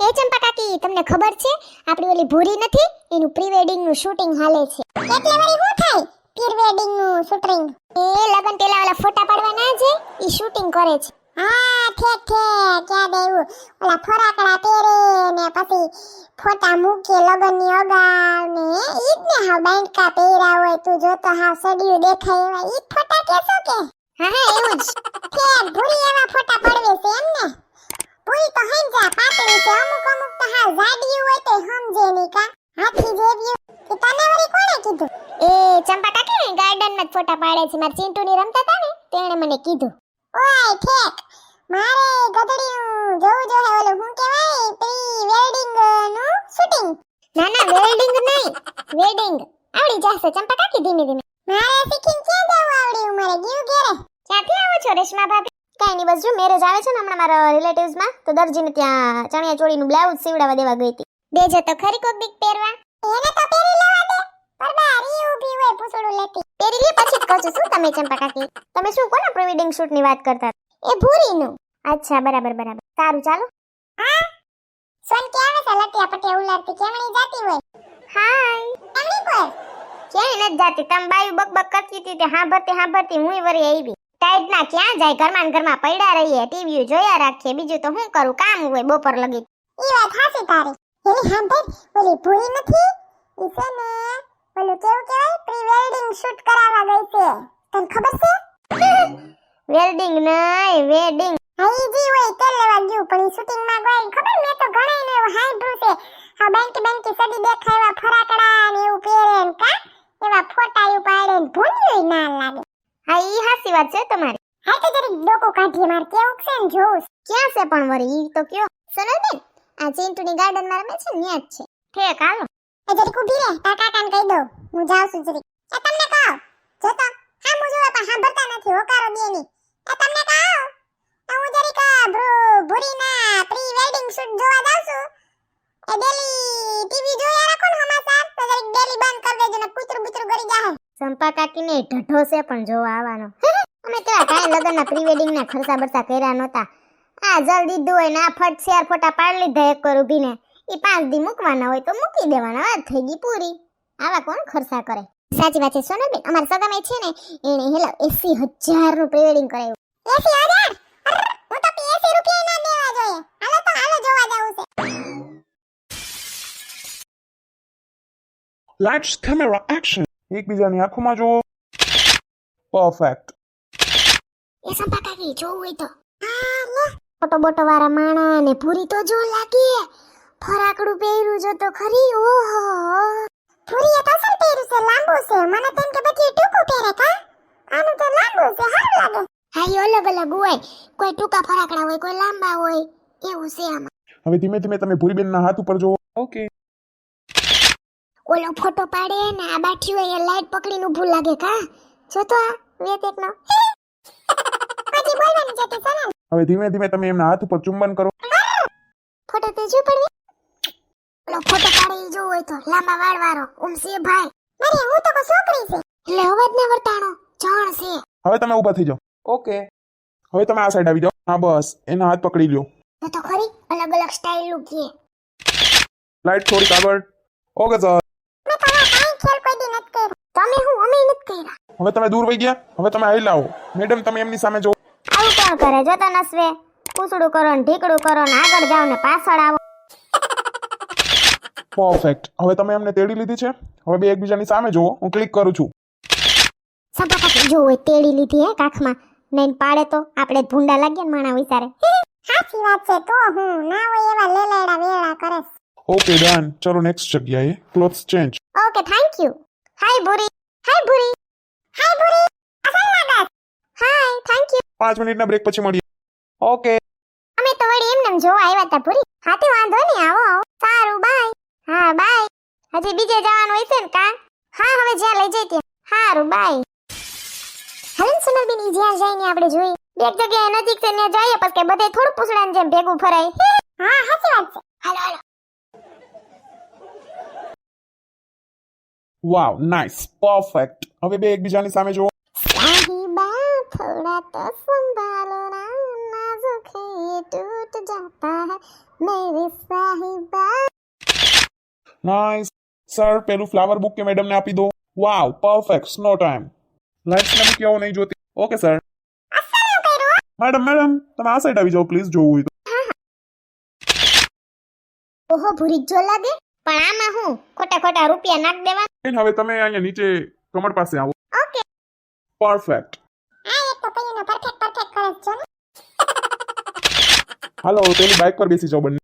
એ ચંપા કાકી તમને ખબર છે? આપણી ઓલી ભૂરી નથી એનું પ્રી વેડિંગનું શૂટિંગ હાલે છે. એટલે વળી હું થાય? પ્રી વેડિંગનું શૂટિંગ એ લગન પેલા ઓલા ફોટા પાડવા ના છે ઈ શૂટિંગ કરે છે. હા ઠેક ઠેક યાદ આવ્યું. ઓલા ફરાકડા પહેરે ને પછી ફોટા મૂકે લગનની અગાઉ ને ઈ જ ને હા બાંડકા પહેર્યા હોય તું જોતો હા સડિયું દેખાય એવા. ઈ ફોટા કેસો કે? હા હા એવું જ. ઠેક ભૂરી એવા ફોટા પડવે છે એમ ને પૂરી તો હંજા પાતળી છે અમુક અમુક તો હા જાડી હોય તો સમજે નહીં કા હાથી જેવી એ તને વળી કોણે કીધું એ ચંપા કાકી ગાર્ડનમાં પાડે ચિંટુની રમતા હતા ને તેણે મને કીધું ઓય ઠેક મારે ગધડીનું જોવું જો હે ઓલું હું કહેવાય? પ્રી વેલ્ડિંગનું શૂટિંગ. ના ના વેલ્ડિંગ નહીં વેડિંગ આવડી જશે ચંપા કાકી ધીમે ધીમે. મારે શીખીને ક્યાં જવું આવડી મારે ગીવ ઘેરે? ક્યાંથી આવો છો રેશમા ભાભી? કાંઈ નહીં બસ જો મેરેજ આવે છે ને હમણાં મારા રિલેટિવ્સમાં તો દરજીને ત્યાં ચણિયા ચોળીનું બ્લાઉઝ સીવડાવવા દેવા ગઈ હતી. દેજો તો ખરી કોક બીક પહેરવા? એને તો પહેરી લેવા દે. પર બારી ઊભી હોય પૂછડું લેતી. પહેરી પછી જ કહું છું શું તમે ચંપા કાકી તમે શું કોના પ્રી શૂટની વાત કરતા? એ ભૂરીનું. અચ્છા બરાબર બરાબર. સારું ચાલો. હા? સોન કે આવે છે લટિયા પટિયા ઉલાડતી કેમણી જાતી હોય? હાય. કેમણી પર? ક્યાંય નથી જાતી. તમે બાયું બકબક કરતી હતી તે હાંભરતી હાંભરતી હુંય વરી આવી. ટાઈટ ના ક્યાં જાય ઘરમાં ઘરમાં પડ્યા રહીએ ટીવી જોયા રાખીએ બીજું તો હું કરું? કામ હોય બપોર લગી. ઈ વાત હાસી તારી. એની સાંભળ ઓલી ભૂરી નથી? ઈ છે ને ઓલું કેવું કહેવાય? પ્રી વેલ્ડિંગ શૂટ કરાવવા ગઈ છે. તને ખબર છે? વેલ્ડિંગ નહીં વેડિંગ હા ઈ જી હોય તેલ લેવા ગયું પણ શૂટિંગમાં ગઈ ખબર? મેં તો ઘણા ને એવું હાંભળ્યું છે. હા બેંકી બેંકી સડી દેખાય ફરાકડા ને એવું પહેરે ને કા? એવા ફોટા એવું પાડે ને ભૂલ્યું ના લાગે. હા ઈ હાસી વાત છે તમારી. હા તો જરીક ડોકો કાઢીએ માર કેવું છે ને જોઉં ક્યાં છે પણ વરી? ઈ તો કયો. સનલબેન આ ચિંટુની ગાર્ડનમાં રમે છે ને ન્યા જ છે. ઠેક હાલો. એ જરીક ઊભી રહે તાર કાકાને કહી દઉં, હું જાઉં છું જરીક. એ તમને કહો, જો તો હા હું જોવે પણ સાંભળતા નથી, હોકારો દે ની એ તમને કહો હું જરીક ભૂરીના પ્રી વેડિંગ શૂટ જોવા જાઉં છું. એ ડેલી ટીવી જોયા રાખો ને સમાચાર તો જરીક ડેલી બંધ કરી દેજો ને કૂતરું બૂતરું ગળી જાહે. સંપા કાકીને ઢઢો છે પણ જોવા આવવાનો. અમે કેવા કાંઈ લગ્નના પ્રી વેડિંગ ના ખર્ચા બરચા કર્યા નહોતા. આ જલ્દી દીધું હોય ને આ ફટ શેર ફોટા પાડી લીધા, એક કર ઊભીને. ઈ પાંચ દી મૂકવાના હોય તો મૂકી દેવાના વાત થઈ ગઈ પૂરી. આવા કોણ ખર્ચા કરે? સાચી વાત છે સોનલબેન અમારા સગામાં છે ને એને હેલા એસી હજારનું પ્રિવેડિંગ કરાવ્યું એસી હજાર? હું તો એસી રૂપિયા ના દેવા જોઈએ. હાલો તો હાલો જોવા જાવું છે. લાઇટ્સ કેમેરા એક્શન એકબીજાની આંખોમાં જુઓ. પરફેક્ટ એ સંપા કાકી જોવું હોય તો. ફોટો બોટો વાળા માણા ને પૂરી તો જો લાગે. ફરાકડું પહેર્યું જો તો ખરી? ઓહો. પૂરી તો અસલ પહેર્યું છે લાંબુ છે. મને તેમ કે બધી ટૂંકું પહેરે કા? આનું તો લાંબુ છે સારું લાગે. હા એ અલગ અલગ હોય. કોઈ ટૂંકા ફરાકડા હોય કોઈ લાંબા હોય. એવું છે આમાં. હવે ધીમે ધીમે તમે ભૂરીબેનના હાથ ઉપર જુઓ. ઓકે. ઓલો ફોટો પાડે ને આ બાઠી હોય એ લાઈટ પકડીને ઊભું લાગે કા? જો તો આ વેત એકનો પછી બોલવાની હવે ધીમે ધીમે તમે એમના હાથ ઉપર ચુંબન કરો. ફોટો તે જો ઓલો ફોટો પાડી જો હોય તો. લાંબા વાળ વાળો. ઓમ ભાઈ. અરે હું તો કો છોકરી છે. એટલે અવાજ ના વર્તાણો. જાણ છે. હવે તમે ઊભા થઈ જાઓ. ઓકે. હવે તમે આ સાઈડ આવી જાઓ. હા બસ. એના હાથ પકડી લ્યો. તો તો ખરી અલગ અલગ સ્ટાઇલનું કીએ લાઈટ થોડીક આગળ. ઓકે સર મેં તારા કાઈ ખેલ કોઈ દી નથી કર્યો. તમે હું અમે નથી કર્યા. હવે તમે દૂર વઈ ગયા. હવે તમે આવી. લાવો મેડમ તમે એમની સામે જો. આવું કોણ કરે? જો તો નસવે. પૂછડું કરો ને ઢીકડું કરો ને આગળ જાઓ ને પાછળ આવો. પરફેક્ટ હવે તમે એમને તેડી લીધી છે? હવે બે એકબીજાની સામે જુઓ. હું ક્લિક કરું છું. સપાટ જો હોય તેડી લીધી હે કાખમાં. નહીં પાડે તો આપણે ભૂંડા લાગીએ ને માણા વિચારે. સાચી વાત છે તો હું ના હોય એવા લેલેડા વેળા કરે. ઓકે ડન ચલો નેક્સ્ટ જગ્યાએ. Clothes change okay thank you hi Bhuri hi Bhuri હાય ભૂરી અસલ લાગત હાય થેન્ક યુ પાંચ મિનિટના બ્રેક પછી મળીએ. ઓકે અમે તો વળી એમને જોવા આવ્યા હતા ભૂરી હાથે વાંધો નહીં. આવો આવો. હા બાય. હજી બીજે જવાનું હોય ને કા હા હવે જ્યાં લઈ જઈ ત્યાં. હારું બાય. હલન સુનલબેન ઈ જ્યાં જઈને આપણે જોઈ એક જગ્યાએ નજીક છે ત્યાં જઈએ પછી બધે થોડું પૂછડાને જેમ ભેગું ફરાય. હા? સાચી વાત છે. હાલો હાલો. વાવ નાઇસ પરફેક્ટ હવે બે એકબીજાની સામે જુઓ. સાહિબા થોડા તો સંભાળ. નાઇસ સર પેલું ફ્લાવર બુક કે મેડમને આપી દો. Wow perfect snow time life ને કેવો નહીં જોતી. ઓકે સર મેડમ મેડમ તમે આ સાઈડ આવી જાઓ પ્લીઝ જોવું હોય તો. ઓહો ભૂરી જો લાગે પણ આમાં હું ખોટા ખોટા રૂપિયા નાખ દેવા બેન, હવે તમે અહીંયા નીચે કમર પાસે આવો. ઓકે પરફેક્ટ આ એક તો પેલીનો પરફેક્ટ પરફેક્ટ કરે છે હેલો પેલી બાઇક પર બેસી જાઓ બંને.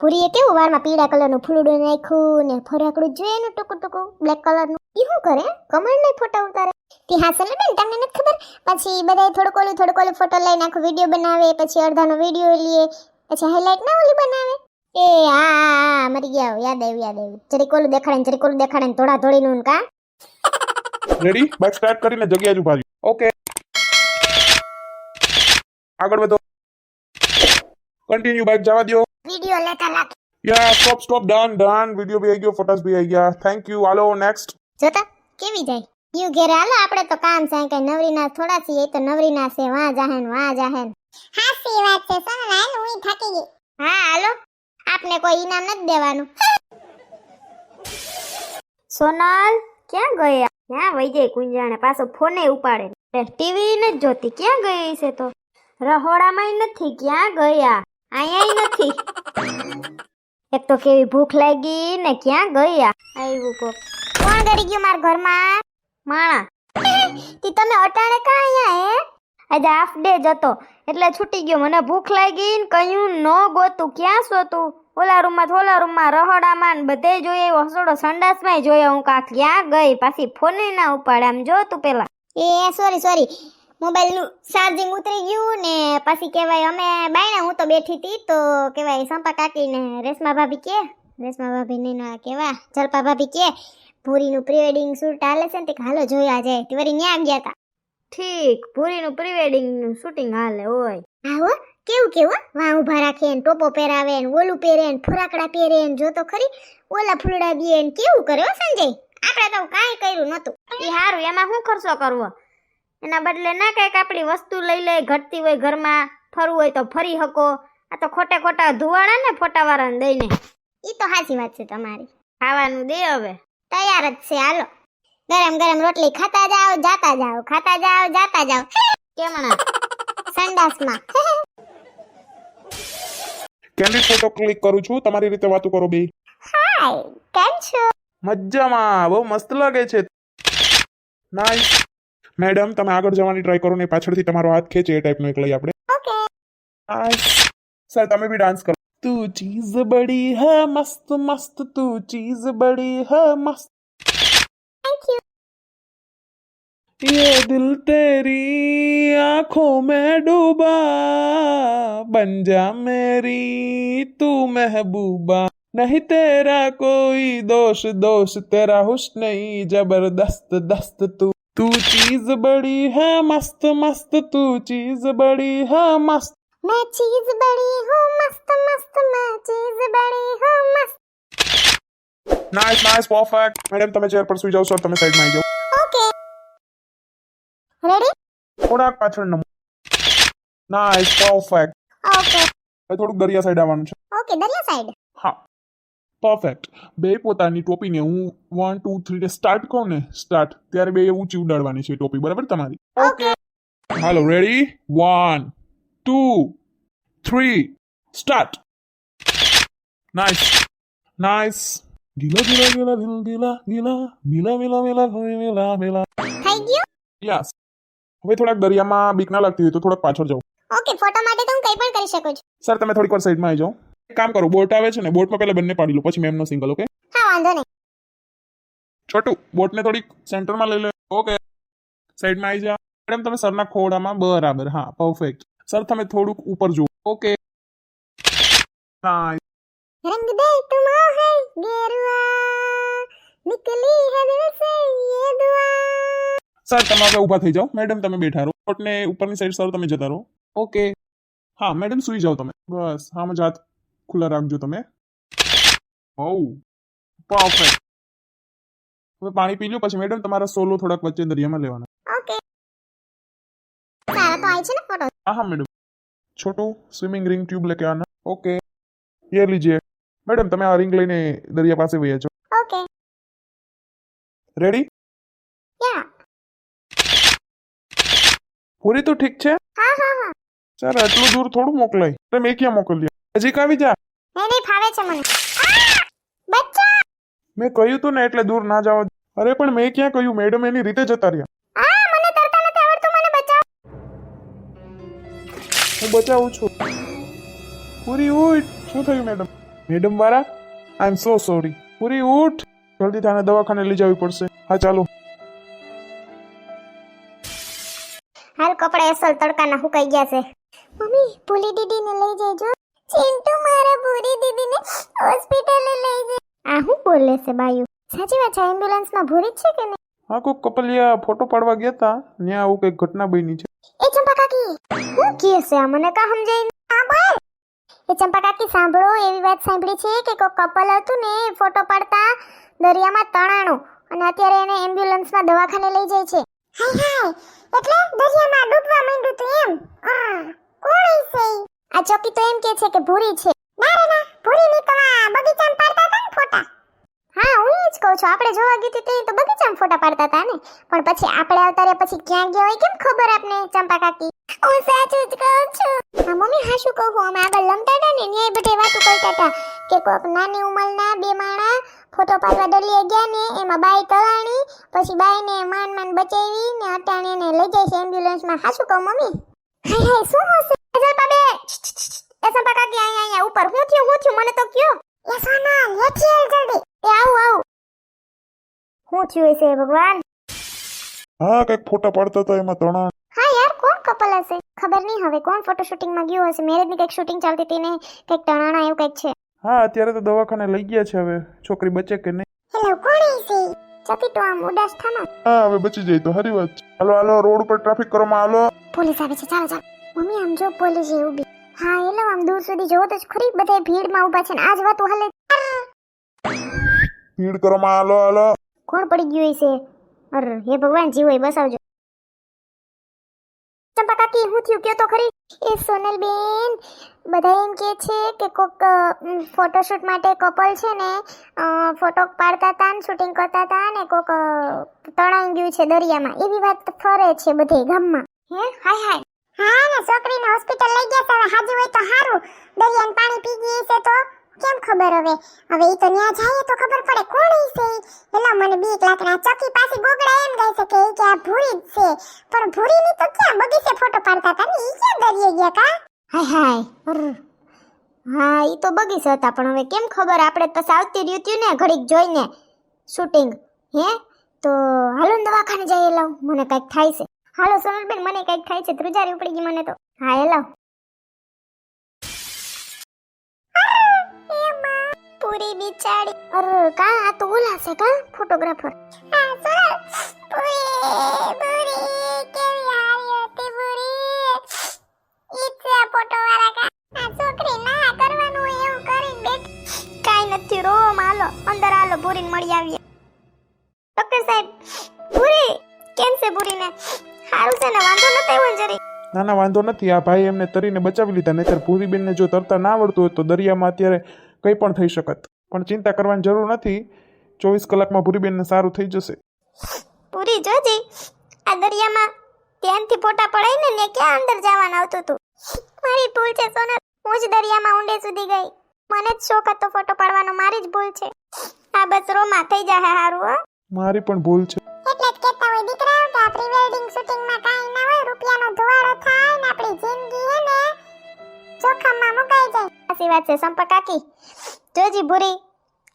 ભૂરીએ કેવું વાળમાં પીળા કલરનું ફૂલડું નાખ્યું ને ફરાકડું જોઈએ એનું ટૂંકું ટૂંકું બ્લેક કલરનું એ શું કરે? કમળ નહીં ફોટો ઉતારે. તે હાસલ બેન, તમને નથી ખબર? પછી બધાએ થોડુંક ઓલું થોડુંક ઓલું ફોટો લઈને આખો વીડિયો બનાવે, પછી અડધાનો વીડિયો લઈએ, પછી હાઇલાઇટ ના ઓલી બનાવે. એ હા મરી ગયા યાદ આવ્યું યાદ આવ્યું. જરીક ઓલું દેખાડે જરીક ઓલું દેખાડે થોડા થોડીનું નું કા? રેડી બાઇક સ્ટાર્ટ કરીને જગ્યા જ ઊભા ઓકે આગળ વધો. કન્ટિન્યુ બાઇક જવા દો વીડિયો લેતા લાગે યા stop stop done done video બી આવી ગયો ફોટોસ બી આવી ગયા થેન્ક યુ હાલો નેક્સ્ટ જોતા કેવી જાય યુ ઘેરે હાલો આપણે તો કામ છે કે નવરીના થોડા છીએ એ તો નવરીના છે વાં જાહેન વાં જાહેન હાસી વાત છે સોનલાલ હું થાકી ગઈ હા હાલો આપને કોઈ ઇનામ નથી દેવાનું સોનલ ક્યાં ગયા ક્યાં વહી જાય કુંજાણે પાછો ફોને ઉપાડે ટીવી નથી જોતી ક્યાં ગઈ છે તો રહોડામાંય નથી ક્યાં ગયા અહીંયા નથી. એક તો કેવી ભૂખ લાગી ને ક્યાં ગયા? આવ્યું કોક. કોણ ગરી ગયું મારા ઘરમાં? માણા. તી તમે અટાણે કા અહીંયા હે? આજે હાફ ડે જ હતો, એટલે છૂટી ગયો. મને ભૂખ લાગી ને કયું ન ગોતું. ક્યાં સોતું? ઓલા રૂમમાં થોલા રૂમમાં રહોડામાં ને બધે જોઈએ હસોડો સંડાસમાંય જોયો હું કા ક્યાં ગઈ. પાછી ફોને ના ઉપાડે. આમ જો તું પેલા. એ સોરી સોરી મોબાઈલનું ચાર્જિંગ ઉતરી ગયું ને પછી કહેવાય અમે બાયણા હું તો બેઠી હતી. તો કહેવાય સંપા કાકી ને રેશમા ભાભી કે. રેશમા ભાભી નહીં કહેવા કેવા જલપા ભાભી કે ભૂરીનું પ્રીવેડિંગ શૂટ હાલે છે ને તે હાલો જોયા જાય. તે વળી ન્યા ગયા હતા ઠીક ભૂરીનું પ્રી વેડિંગનું શૂટિંગ હાલે હોય આવો કેવું કેવું વાહ ઊભા રાખે ને ટોપો પહેરાવે ને ઓલું પહેરે ને ફુરાકડા પહેરે ને જો તો ખરી. ઓલા ફૂલડા દે ને કેવું કરે હો સંજય? આપણે તો કાંઈ કર્યું નહોતું. એ હારું એમાં શું ખર્ચો કરવો? એના બદલે ના કંઈક આપણી વસ્તુ લઈ લે ઘટતી હોય ઘરમાં ફરવું હોય તો ફરી શકો. આ તો ખોટે ખોટા ધુવાડા ને ફોટાવાળાને દઈને ઈ તો સાચી વાત છે તમારી. ખાવાનું દે હવે. તૈયાર જ છે હાલો. ગરમ ગરમ રોટલી ખાતા જાઓ જાતા જાઓ ખાતા જાઓ જાતા જાઓ. કેમણા? સંડાસમાં. કેન્ડિડ ફોટો ક્લિક કરું છું? તમારી રીતે વાતો કરો બે. હાય કેમ છો? મજામાં બહુ મસ્ત લાગે છે. નાઇસ મેડમ તમે આગળ જવાની ટ્રાય કરો ને પાછળથી તમારો હાથ ખેંચે એ ટાઈપનું એક લઈ આપણે ઓકે નાઇસ સર તમે બી ડાન્સ કરો તું ચીઝ બડી હે મસ્ત મસ્ત તું ચીઝ બડી હે મસ્ત થેન્ક યુ ये दिल तेरी आंखों में डूबा बन जा मेरी तू महबूबा नहीं तेरा कोई दोष दोष तेरा हुस्न ही जबरदस्त दस्त तू तू चीज बड़ी है मस्त मस्त तू चीज बड़ी है मस्त मैं चीज बड़ी हूँ मस्त मस्त मैं चीज बड़ी हूँ मस्त नाइस नाइस परफेक्ट मैडम તમે ચેર પર સુઈ જાઓ સર તમે સાઈડમાં આવી જાઓ ઓકે રેડી થોડાક પાછળ નમો નાઇસ પરફેક્ટ ઓકે હવે થોડુંક દરિયા સાઈડ આવવાનું છે ઓકે દરિયા સાઈડ હા પરફેક્ટ બે પોતાની ટોપીને હું વન ટુ થ્રી સ્ટાર્ટ કહું ને સ્ટાર્ટ ત્યારે બે ઊંચી ઉડાડવાની છે ટોપી બરાબર તમારી? Okay hello ready one two three start nice nice ગીલા ગીલા ગીલા ગીલા ગીલા ગીલા ગીલા ગીલા ગીલા ગીલા ગીલા થઈ ગયું યસ હવે થોડાક દરિયામાં બીક ના લાગતી હોય તો થોડાક પાછળ જાઓ. ઓકે ફોટો માટે તો હું કંઈ પણ કરી શકું છું. સર તમે થોડીક વાર સાઈડમાં આવી જાઓ. કામ કરો બોટ આવે છે ને બોટમાં પહેલા બંને પાડી લો પછી મેમનો સિંગલ ઓકે હા વાંધો નહીં. છોટું બોટને થોડીક સેન્ટરમાં લઈ લો ઓકે સાઈડમાં આવી જા. મેડમ તમે સરના ખોડામાં બરાબર હા પરફેક્ટ સર તમે થોડુંક ઉપર જુઓ ઓકે રંગ દે તુમો હે ગેરુઆ. નિકલી હે દિલ સે યે દુઆ. સર તમે હવે ઊભા થઈ જાઓ. મેડમ તમે બેઠા રહો. બોટને ઉપરની સાઈડ સર તમે જતા રહો ઓકે હા મેડમ સુઈ જાઓ તમે. બસ હા મજા જાત ખુલ્લા રાખજો તમે ઓ પરફેક્ટ હવે પાણી પી લો પછી મેડમ તમારા સોલો થોડાક વચ્ચે દરિયામાં લેવાના ओके सारा तो आई છે ને ફોટો हाँ हाँ madam Chhotu swimming ring tube लेके आना ओके ये लीजिए मैडम તમે આ રિંગ લઈને દરિયા પાસે વયા છો ઓકે રેડી યા પૂરી તો ઠીક છે હા હા હા સર આટલું દૂર થોડું મોકલાય તમે ક્યાં મોકલ્યા હજી કાવી જા. નહીં ફાવે છે મને. બચ્ચા! મેં કહ્યું તું ને એટલે દૂર ના જાવ અરે પણ મેં ક્યાં કહ્યું? મેડમ એની રીતે જતા રહ્યા. આ મને તરતા નથી આવડતું મને બચાવ. હું બચાવું છું. પૂરી ઉઠ. શું થયું મેડમ? મેડમ વાળા આઈ એમ સો સોરી પૂરી ઉઠ. જલ્દી થાને દવાખાને લઈ જવી પડશે. હા ચાલો. હાલ કપડા અસલ તડકાના હુકાઈ ગયા છે. મમ્મી ભૂલી દીદીને લઈ જજો. ચિંટુ મારા ભૂરી દીદીને હોસ્પિટલે લઈ જાય આ હું બોલે છે બાયુ? સાચી વાત છે એમ્બ્યુલન્સમાં ભૂરી છે કે નહીં? હા કોઈ કપલિયા ફોટો પાડવા ગયા હતા ત્યાં આવું કંઈક ઘટના બની છે. એ ચંપા કાકી હું કહે છે? આ મને કા સમજાય આ હા બોલ. એ ચંપા કાકી સાંભળો એવી વાત સાંભળી છે કે કોઈ કપલ હતું ને ફોટો પાડતા દરિયામાં તણાણું. અને અત્યારે એને એમ્બ્યુલન્સમાં દવાખાને લઈ જાય છે. હાય હાય. એટલે દરિયામાં ડૂબવા માંડ્યું તું એમ? કોણ છે આ ચોકી તો એમ કે છે કે ભૂરી છે. ના રે ભૂરી ની તો આ બગીચામાં પાડતા હતા ને ફોટા. હા, હું જ કહું છું. આપણે જોવા ગઈ હતી તો બગીચામાં ફોટા પાડતા હતા ને. પણ પછી આપણે આવતા રહ્યા પછી ક્યાં ગયા હોય કેમ ખબર આપને, ચંપા કાકી? હું સાચું જ કહું છું. હા, મમ્મી, હા, શું કહું? અમે આગળ લમતા હતા ને, ન્યાય બધે વાતો કરતા હતા કે કોક નાની ઉંમરના બે માણા ફોટો પાડવા દલીએ ગયા ને, એમાં બાઈ તલાણી, પછી બાઈને માન માન બચાવી ને અટાણીને લઈ જાય છે એમ્બ્યુલન્સમાં. હા, શું કહું, મમ્મી? હાય હાય શું હશે? અજલ બાબે એ સંપા કાકી અહીંયા અહીંયા ઉપર. હું થયું હું થયું? મને તો કયો. એ સોના લેતી આવ જલ્દી એ આવું આવું. હું થયું હશે ભગવાન? હા કંઈક ફોટા પાડતા હતા એમાં ત્રણ હા યાર કોણ કપલ હશે? ખબર નહીં હવે કોણ ફોટો શૂટિંગમાં ગયું હશે? મેરેજની કંઈક શૂટિંગ ચાલતી હતી ને કંઈક ટણાણા એવું કંઈક છે. હા અત્યારે તો દવાખાને લઈ ગયા છે હવે. છોકરી બચે કે નહીં? હેલો કોણ છે? ચકી તો આમ ઉદાસ થાના હા હવે બચી જાય તો સારી વાત ચાલો હાલો હાલો રોડ ઉપર ટ્રાફિક કરવામાં હાલો. પોલીસ આવે છે ચાલો ચાલો. મમ્મી આમ જો પોલીસ એ ઊભી હા એલો આમ દૂર સુધી જોવો તો જ ખરી. બધા ભીડમાં ઊભા છે ને આજ વાતું હાલે. ભીડ કરવામાં હાલો હાલો. કોણ પડી ગયું હશે? અરે હે ભગવાન જીવ હોય બસાવજો. ચંપા કાકી હું થયું? કયો તો ખરી? એ સોનલ બેન બધા એમ કે છે કે કોક ફોટોશૂટ માટે કપલ છે ને અ, ફોટો પાડતા હતા ને શૂટિંગ કરતા હતા ને કોક અ, તણાઈ ગયું છે દરિયામાં. એવી વાત ફરે છે બધે ગામમાં. હે? હાય હાય. હા, ને છોકરીને હોસ્પિટલ લઈ ગયા હવે હાજી હોય તો સારું દરિયાનું પાણી પી ગઈ છે તો કેમ ખબર હવે? હવે ઈ તો ન્યા જાય તો ખબર પડે કોણ ઈ છે? એલા મને બીક લાગે આ ચકી પાસે ગોગડા એમ ગઈ છે કે ઈ કે આ ભૂરી જ છે. પણ ભૂરીની તો ક્યાં બગીચે ફોટો પાડતા હતા ને? ઈ ક્યાં દરિયે ગયા કા? હાય હાય. હા, ઈ તો બગીચે હતા, પણ હવે કેમ ખબર? આપણે પછી આવતી રહ્યું ત્યું ને ઘડીક જોઈને શૂટિંગ હે? તો હાલો દવાખાને જઈએ લાવ. મને કંઈક થાય છે. હાલો સોનલબેન મને કંઈક થાય છે. ધ્રુજારી ઉપડી ગઈ મને તો. હા, હેલો. પૂરી બિચારી. અરે, કા, આ તો ઓલા છે કા? ફોટોગ્રાફર. હા, સોનલ. પૂરી પૂરી, કેવી આવી હતી પૂરી. ઈચ્છે ફોટો વાળા કા. આ છોકરી ના કરવાનું એવું કરીને બેઠ. કાઈ નથી રો માલો અંદર આલો પૂરીને મળી આવીએ. ડોક્ટર સાહેબ, પૂરી? કેમ છે પૂરીને? સારું છે ને વાંધો નથી આવ્યો જરી. ના ના વાંધો નથી. આ ભાઈ એમને તરીને બચાવી લીધા નહીતર ભૂરીબેનને જો તરતા ના આવડતું હોય તો દરિયામાં અત્યારે કંઈ પણ થઈ શકત. પણ ચિંતા કરવાની જરૂર નથી. ચોવીસ કલાકમાં ભૂરીબેનને સારું થઈ જશે. પૂરી જોજે આ દરિયામાં ધ્યાનથી ફોટા પડાય ને ને ક્યાં અંદર જવાનું આવતું હતું મારી ભૂલ છે સોના હું જ દરિયામાં ઊંડે સુધી ગઈ. મને જ શોખ હતો ફોટો પાડવાનો મારી જ ભૂલ છે. આ બસ રોમાં થઈ જાય હારું હો. મારી પણ ભૂલ છે. જોજી ભૂરી,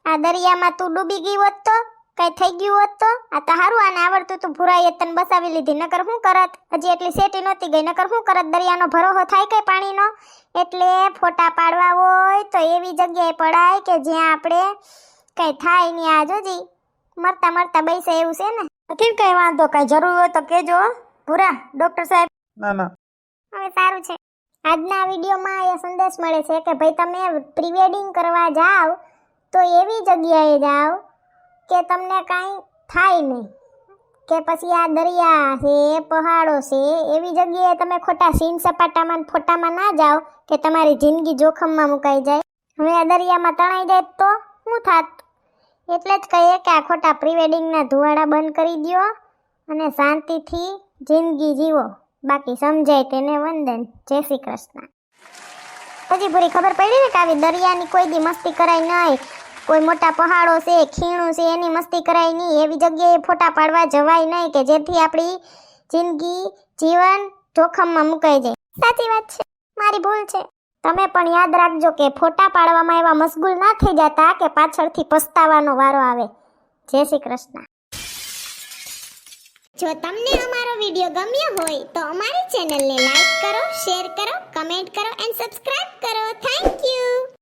આ દરિયામાં તું ડૂબી ગઈ હોત તો, કઈ થઈ ગયું હોત તો, આ તો હારું આવડતું તું ભૂરાઈએ તને બસાવી લીધી, નકર હું કરત? હજી એટલી સેટી નહોતી ગઈ, નકર હું કરત? દરિયાનો ભરોહો થાય કઈ પાણીનો? એટલે ફોટા પાડવા હોય તો એવી જગ્યાએ પડાય કે જ્યાં આપણે કઈ થાય નહીં આ જોજી મરતા મરતા બેસે એવું છે ને? ઠીક કઈ વાંધો? કઈ જરૂર હોય તો કેજો ભૂરા ડોક્ટર સાહેબ. ના ના. હવે સારું છે. આજના વિડીયોમાં એ સંદેશ મળે છે કે ભાઈ તમે પ્રીવેડિંગ કરવા જાઓ તો એવી જગ્યાએ જાઓ કે તમને કાંઈ થાય નહીં. કે પછી આ દરિયા છે પહાડો છે એવી જગ્યાએ તમે ખોટા સીન સપાટામાં ફોટામાં ના જાઓ કે તમારી જિંદગી જોખમમાં મુકાઈ જાય. હવે આ દરિયામાં તણાઈ જાય તો હું થાત? એટલે જ કહીએ કે આ ખોટા પ્રીવેડિંગના ધુવાડા બંધ કરી દ્યો અને શાંતિથી જિંદગી જીવો. બાકી સમજાય તેને વંદન. જય શ્રી કૃષ્ણ. પછી પૂરી ખબર પડી ને કે આવી દરિયાની કોઈ દી મસ્તી કરાય નહીં કોઈ મોટા પહાડો છે, ખીણું છે, એની મસ્તી કરાય નહીં એવી જગ્યાએ ફોટા પાડવા જવાય નહીં કે જેથી આપણી જિંદગી જીવન જોખમમાં મુકાઈ જાય. સાચી વાત છે. મારી ભૂલ છે. તમે પણ યાદ રાખજો કે ફોટા પાડવામાં એવા મશગુલ ના થઈ જતા કે પાછળથી પસ્તાવાનો વારો આવે. જય શ્રી કૃષ્ણ. જો તમને અમારો વીડિયો ગમ્યો હોય તો અમારી ચેનલને લાઈક કરો, શેર કરો, કમેન્ટ કરો એન્ડ સબસ્ક્રાઇબ કરો. Thank you